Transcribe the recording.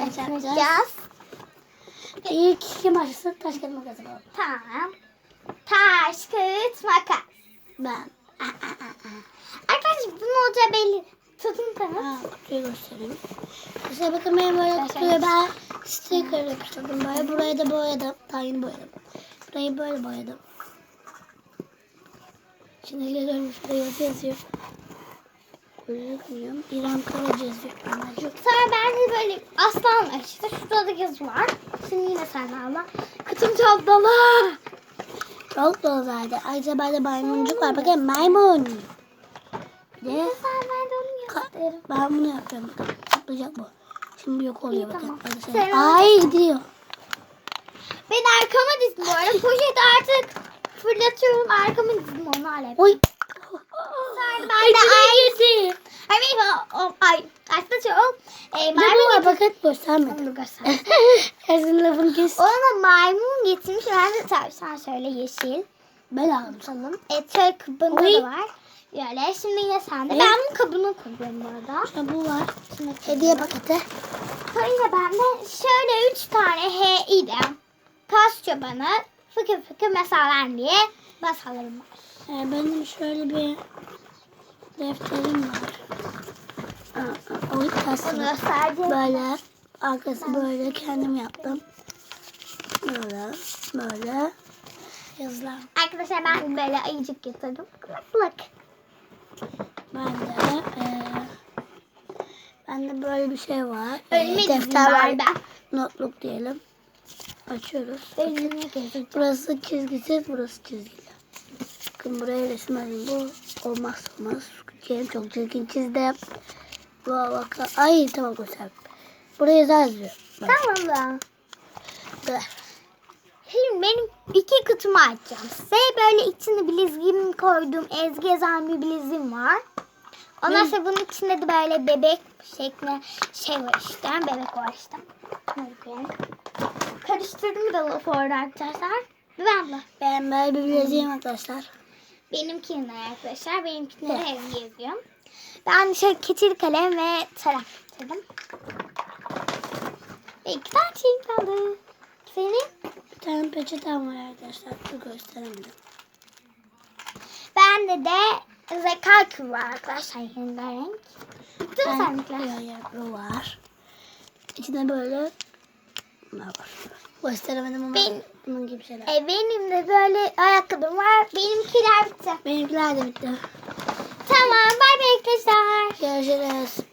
makas yapacağız. İlk kim başlasın? Taş kağıt makas yapalım. Tamam. Taş, kağıt, makas. Ben. Arkadaşlar bunun olacağı belli. Tutun tamam. Ha, kutuyu göstereyim. İşte bakın benim böyle kutuya ben sticker yapıştırdım böyle. Burayı da boyadım. Daha yeni boyadım. Burayı böyle boyadım. Şimdi geliyorum şurada yazı yazıyor. Gözükmüyor. İrem Karaca yazıyor. Anacık. Sonra ben de böyle aslan işte. Şurada da yazı var. Şimdi yine sen. Kutum çok dolu. Çok dolu zaten. Ayrıca bende maymuncuk var. Bakın maymun. Sen ben de onu ben bunu yapıyorum. Zıplayacak bu. Şimdi yok oluyor İyi, bakın. tamam. Hadi sen- Sen Ay gidiyor. Ben arkama dizdim bu arada. Poşeti artık fırlatıyorum. Arkama dizdim onu alev. Oy. Sonra ben de ay. Ay benim o, o ay. Aslında şey o. E, maymun bakın göstermedim. Onu göster. Herkesin lafını kes. Ona maymun getirmiş. Ben de tabii sen söyle yeşil. Ben aldım. Tamam. Et şöyle kabında Oy. da var. Böyle şimdi yine sende. Evet. Ben bunun kabına koyuyorum bu arada. İşte bu var. Şimdi Hediye paketi. Sonra yine bende şöyle üç tane H ile kas çobanı fıkır fıkır mesalar diye masalarım var. Ee, benim şöyle bir defterim var. O göstereceğim. Böyle. Arkası böyle kendim yaptım. Böyle. Böyle. Yazılar. Arkadaşlar ben böyle ayıcık getirdim. Bak. Ben de eee ben de böyle bir şey var. Önüme Ee, defter var ben. Notluk diyelim. Açıyoruz. Burası çizgisiz, burası çizgili. Bakın buraya resim alayım. Bu olmaz olmaz. Çizim çok çirkin çizdim. Bu bak. Ay tamam göster. Buraya yazıyor. Bak. Tamam da. Böyle. Şimdi benim iki kutumu açacağım size. Böyle içine bileziğimi koydum. Ezgi yazan bir bileziğim var. Ondan sonra bunun içinde de böyle bebek şeklinde şey var işte. Bebek var işte. Karıştırdım de lafı orada arkadaşlar. Ben de. Ben böyle bir bileziğim arkadaşlar. Benimkinde arkadaşlar. Benimkinde de Ezgi yazıyor. Ben şöyle keçeli kalem ve tarak getirdim. Ve iki tane şeyim kaldı. Senin? Bir tane peçetem var arkadaşlar. Dur gösteremedim. Bende de zeka küpü var arkadaşlar rengarenk. Bitti mi sendekiler? Yok var. İçinde böyle bunlar var. Gösteremedim ama Ben- bunun gibi şeyler. E, benim de böyle ayakkabım var. Benimkiler bitti. Benimkiler de bitti. Tamam bay bay arkadaşlar. Görüşürüz.